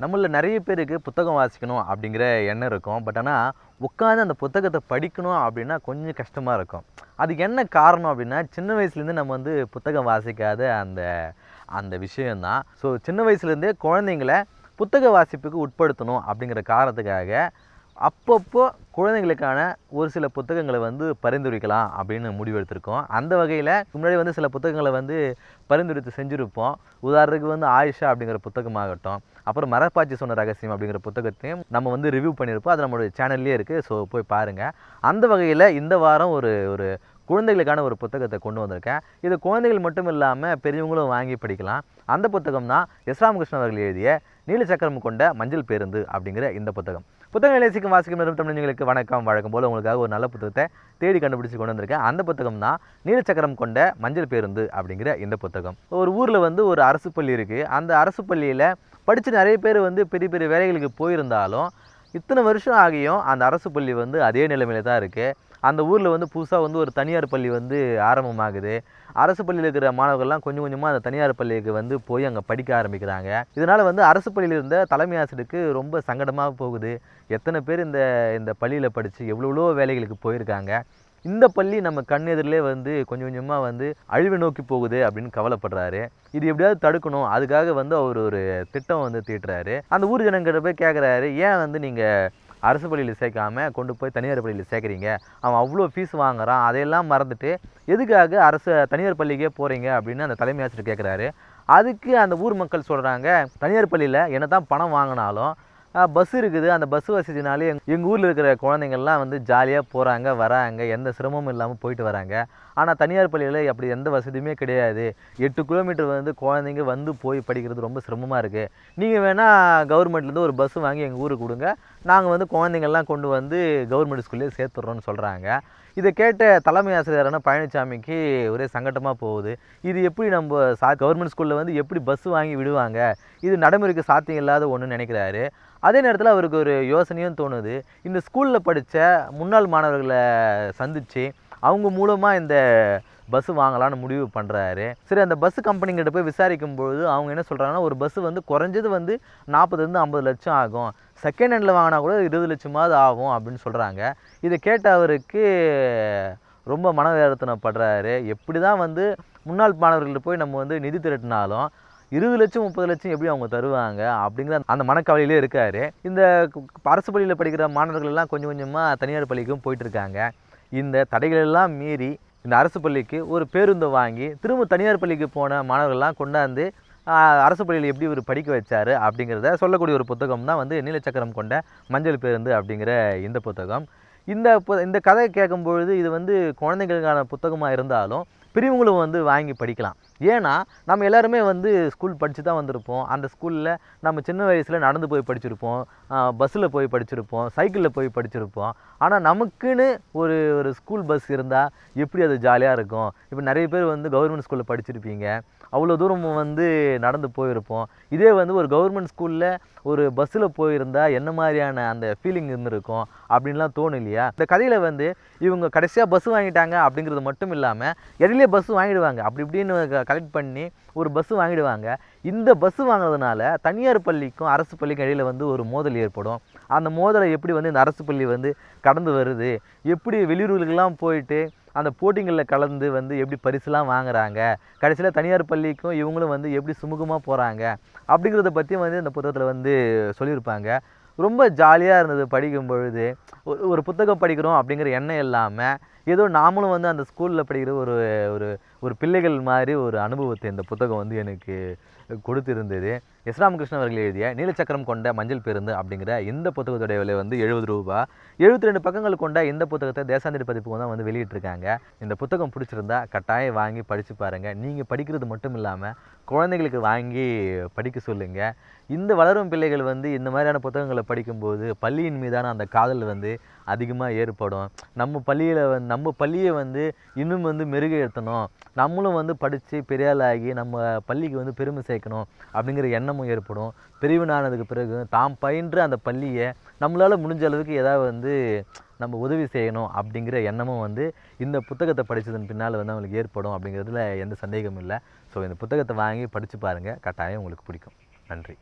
நம்மளில் நிறைய பேருக்கு புத்தகம் வாசிக்கணும் அப்படிங்கிற எண்ணம் இருக்கும். பட் ஆனால் உட்காந்து அந்த புத்தகத்தை படிக்கணும் அப்படின்னா கொஞ்சம் கஷ்டமாக இருக்கும். அதுக்கு என்ன காரணம் அப்படின்னா சின்ன வயசுலேருந்து நம்ம வந்து புத்தகம் வாசிக்காத அந்த அந்த விஷயந்தான் ஸோ சின்ன வயசுலேருந்தே குழந்தைங்கள புத்தக வாசிப்புக்கு உட்படுத்தணும் அப்படிங்கிற காரணத்துக்காக அப்பப்போ குழந்தைங்களுக்கான ஒரு சில புத்தகங்களை வந்து பரிந்துரைக்கலாம் அப்படின்னு முடிவெடுத்திருக்கோம் அந்த வகையில் முன்னாடி வந்து சில புத்தகங்களை வந்து பரிந்துரைத்து செஞ்சுருப்போம். உதாரணத்துக்கு வந்து ஆயிஷா அப்படிங்கிற புத்தகமாகட்டும் அப்புறம் மரப்பாச்சி சொன்ன ரகசியம் அப்படிங்கிற புத்தகத்தையும் நம்ம வந்து ரிவ்யூ பண்ணியிருப்போம். அது நம்மளுடைய சேனல்லே இருக்குது ஸோ போய் பாருங்கள் அந்த வகையில் இந்த வாரம் ஒரு ஒரு குழந்தைகளுக்கான ஒரு புத்தகத்தை கொண்டு வந்திருக்கேன். இது குழந்தைகள் மட்டும் இல்லாமல் பெரியவங்களும் வாங்கி படிக்கலாம். அந்த புத்தகம் தான் எஸ் ராமகிருஷ்ணன் அவர்கள் எழுதிய நீலச்சக்கரம் கொண்ட மஞ்சள் பேருந்து அப்படிங்கிற இந்த புத்தகம். புத்தகம் நேசிக்கும் வாசிக்கும் நிறுவனம் தமிழர்களுக்கு வணக்கம் வழக்கம் போல் உங்களுக்காக ஒரு நல்ல புத்தகத்தை தேடி கண்டுபிடிச்சு கொண்டு வந்திருக்கேன். அந்த புத்தகம் தான் நீலச்சக்கரம் கொண்ட மஞ்சள் பேருந்து அப்படிங்கிற இந்த புத்தகம். ஒரு ஊரில் வந்து ஒரு அரசு பள்ளி இருக்குது அந்த அரசு பள்ளியில் படித்து நிறைய பேர் வந்து பெரிய பெரிய வேலைகளுக்கு போயிருந்தாலும் இத்தனை வருஷம் ஆகியும் அந்த அரசு பள்ளி வந்து அதே நிலைமையில தான் இருக்குது அந்த ஊரில் வந்து புதுசாக வந்து ஒரு தனியார் பள்ளி வந்து ஆரம்பமாகுது. அரசு பள்ளியில் இருக்கிற மாணவர்கள்லாம் கொஞ்சம் கொஞ்சமாக அந்த தனியார் பள்ளிக்கு வந்து போய் அங்கே படிக்க ஆரம்பிக்கிறாங்க. இதனால் வந்து அரசு பள்ளியில் இருந்த தலைமை ஆசிரியருக்கு ரொம்ப சங்கடமாக போகுது. எத்தனை பேர் இந்த இந்த பள்ளியில் படித்து எவ்வளோ வேலைகளுக்கு போயிருக்காங்க. இந்த பள்ளி நம்ம கண் எதிரிலே வந்து கொஞ்சம் கொஞ்சமாக வந்து அழிவை நோக்கி போகுது அப்படின்னு கவலைப்படுறாரு. இது எப்படியாவது தடுக்கணும். அதுக்காக வந்து அவர் ஒரு திட்டம் வந்து தீட்டுறாரு. அந்த ஊர் ஜனங்கிட்ட போய் கேட்குறாரு ஏன் வந்து நீங்கள் அரசு பள்ளியில் சேர்க்காம கொண்டு போய் தனியார் பள்ளியில் சேர்க்குறீங்க. அவன் அவ்வளோ ஃபீஸ் வாங்குறான். அதையெல்லாம் மறந்துட்டு எதுக்காக அரசு தனியார் பள்ளிக்கே போகிறீங்க அப்படின்னு அந்த தலைமை ஆசிரியர் கேட்குறாரு அதுக்கு அந்த ஊர் மக்கள் சொல்கிறாங்க தனியார் பள்ளியில் என்ன தான் பணம் வாங்கினாலும் பஸ் இருக்குது. அந்த பஸ் வசதினாலே எங்கள் ஊரில் இருக்கிற குழந்தைங்கள்லாம் வந்து ஜாலியாக போகிறாங்க வராங்க. எந்த சிரமமும் இல்லாமல் போயிட்டு வராங்க. ஆனால் தனியார் பள்ளியில் அப்படி எந்த வசதியுமே கிடையாது. எட்டு கிலோமீட்டர் வந்து குழந்தைங்க வந்து போய் படிக்கிறது ரொம்ப சிரமமாக இருக்குது நீங்கள் வேணால் கவர்மெண்ட்லேருந்து ஒரு பஸ் வாங்கி எங்கள் ஊருக்கு கொடுங்க. நாங்கள் வந்து குழந்தைங்கள்லாம் கொண்டு வந்து கவர்மெண்ட் ஸ்கூல்லே சேர்த்துட்றோன்னு சொல்கிறாங்க இதை கேட்ட தலைமை ஆசிரியரான பழனிசாமிக்கு ஒரே சங்கட்டமாக போகுது. இது எப்படி நம்ம சா கவர்மெண்ட் ஸ்கூலில் வந்து எப்படி பஸ் வாங்கி விடுவாங்க? இது நடைமுறைக்கு சாத்தியம் இல்லாத ஒன்று நினைக்கிறாரு. அதே நேரத்தில் அவருக்கு ஒரு யோசனையும் தோணுது. இந்த ஸ்கூலில் படித்த முன்னாள் மாணவர்களை சந்தித்து அவங்க மூலமாக இந்த பஸ்ஸு வாங்கலாம்னு முடிவு பண்ணுறாரு சரி அந்த பஸ் கம்பெனிங்கிட்ட போய் விசாரிக்கும் பொழுது அவங்க என்ன சொல்கிறாங்கன்னா ஒரு பஸ்ஸு வந்து குறைஞ்சது வந்து நாற்பதுலேருந்து ஐம்பது லட்சம் ஆகும். செகண்ட் ஹேண்டில் வாங்கினா கூட இருபது லட்சமாவது ஆகும் அப்படின்னு சொல்கிறாங்க இதை கேட்ட அவருக்கு ரொம்ப மனவேதனைப்படுறாரு எப்படி தான் வந்து முன்னாள் மாணவர்கள்ட்ட போய் நம்ம வந்து நிதி திரட்டினாலும் இருபது லட்சம் முப்பது லட்சம் எப்படி அவங்க தருவாங்க அப்படிங்கிற அந்த மனக்கவலையிலே இருக்காரு. இந்த அரசு பள்ளியில் படிக்கிற மாணவர்கள் எல்லாம் கொஞ்சம் கொஞ்சமாக தனியார் பள்ளிக்கும் போயிட்டு இருக்காங்க. இந்த தடைகளெல்லாம் மீறி இந்த அரசு பள்ளிக்கு ஒரு பேருந்தை வாங்கி திரும்ப தனியார் பள்ளிக்கு போன மாணவர்கள்லாம் கொண்டாந்து அரசு பள்ளியில் எப்படி இவர் படிக்க வச்சார் அப்படிங்கிறத சொல்லக்கூடிய ஒரு புத்தகம் தான் வந்து நீலச்சக்கரம் கொண்ட மஞ்சள் பேருந்து அப்படிங்கிற இந்த புத்தகம். இந்த பு- இந்த கதையை கேட்கும்பொழுது இது வந்து குழந்தைகளுக்கான புத்தகமாக இருந்தாலும் பெரியவங்களும் வந்து வாங்கி படிக்கலாம். ஏன்னா நம்ம எல்லாருமே வந்து ஸ்கூல் படித்து தான் வந்திருப்போம். அந்த ஸ்கூலில் நம்ம சின்ன வயசில் நடந்து போய் படிச்சிருப்போம். பஸ்ஸில் போய் படிச்சிருப்போம். சைக்கிளில் போய் படிச்சிருப்போம். ஆனால் நமக்குன்னு ஒரு ஒரு ஸ்கூல் பஸ் இருந்தால் எப்படி அது ஜாலியாக இருக்கும்? இப்போ நிறைய பேர் வந்து கவர்மெண்ட் ஸ்கூலில் படிச்சிருப்பீங்க. அவ்வளோ தூரம் வந்து நடந்து போயிருப்போம். இதே வந்து ஒரு கவர்மெண்ட் ஸ்கூலில் ஒரு பஸ்ஸில் போயிருந்தால் என்ன மாதிரியான அந்த ஃபீலிங் இருந்திருக்கும்? அப்படின்லாம் தோணும் இல்லையா இந்த கதையில் வந்து இவங்க கடைசியாக பஸ் வாங்கிட்டாங்க அப்படிங்கிறது மட்டும் இல்லாமல் இடையிலே பஸ் வாங்கிடுவாங்க. அப்படி இப்படின்னு கலெக்ட் பண்ணி ஒரு பஸ் வாங்கிடுவாங்க. இந்த பஸ் வாங்குறதுனால தனியார் பள்ளிக்கும் அரசு பள்ளிக்கும் இடையில் வந்து ஒரு மோதல் ஏற்படும். அந்த மோதலை எப்படி வந்து இந்த அரசு பள்ளி வந்து கடந்து வருது? எப்படி வெளியூர்களுக்கெல்லாம் போயிட்டு அந்த போட்டிங்களில் கலந்து வந்து எப்படி பரிசுலாம் வாங்குறாங்க? கடைசியில் தனியார் பள்ளிக்கும் இவங்களும் வந்து எப்படி சுமூகமாக போகிறாங்க அப்படிங்கிறத பற்றி வந்து இந்த புத்தகத்தில் வந்து சொல்லியிருப்பாங்க. ரொம்ப ஜாலியாக இருந்தது படிக்கும் பொழுது. ஒரு ஒரு புத்தகம் படிக்கிறோம் அப்படிங்கிற எண்ணம் இல்லாமல் ஏதோ நாமளும் வந்து அந்த ஸ்கூலில் படிக்கிற ஒரு ஒரு ஒரு பிள்ளைகள் மாதிரி ஒரு அனுபவத்தை இந்த புத்தகம் வந்து எனக்கு கொடுத்திருந்தது. எஸ். ராமகிருஷ்ணன் அவர்கள் எழுதிய நீலச்சக்கரம் கொண்ட மஞ்சள் பேருந்து அப்படிங்கிற இந்த புத்தகத்துடைய விலை வந்து எழுபது ரூபா. எழுபத்தி ரெண்டு பக்கங்கள் கொண்ட இந்த புத்தகத்தை தேசாந்திரி பதிப்பு தான் வந்து வெளியிட்டிருக்காங்க. இந்த புத்தகம் பிடிச்சிருந்தா கட்டாயம் வாங்கி படித்து பாருங்கள் நீங்கள் படிக்கிறது மட்டும் இல்லாமல் குழந்தைகளுக்கு வாங்கி படிக்க சொல்லுங்கள் இந்த வளரும் பிள்ளைகள் வந்து இந்த மாதிரியான புத்தகங்களை படிக்கும்போது பள்ளியின் மீதான அந்த காதல் வந்து அதிகமாக ஏற்படும். நம்ம பள்ளியில் வந்து நம்ம பள்ளியை வந்து இன்னும் வந்து மெருகேற்றணும். நம்மளும் வந்து படித்து பெரியாளாகி நம்ம பள்ளிக்கு வந்து பெருமை சேர்க்கணும் அப்படிங்கிற எண்ணமும் ஏற்படும். பிரிவினானதுக்கு பிறகு தாம் பயின்ற அந்த பள்ளியை நம்மளால் முடிஞ்ச அளவுக்கு ஏதாவது வந்து நம்ம உதவி செய்யணும் அப்படிங்கிற எண்ணமும் வந்து இந்த புத்தகத்தை படித்ததன் பின்னால் வந்து அவங்களுக்கு ஏற்படும் அப்படிங்கிறதுல எந்த சந்தேகமும் இல்லை. ஸோ இந்த புத்தகத்தை வாங்கி படித்து பாருங்கள் கட்டாயம் உங்களுக்கு பிடிக்கும். நன்றி.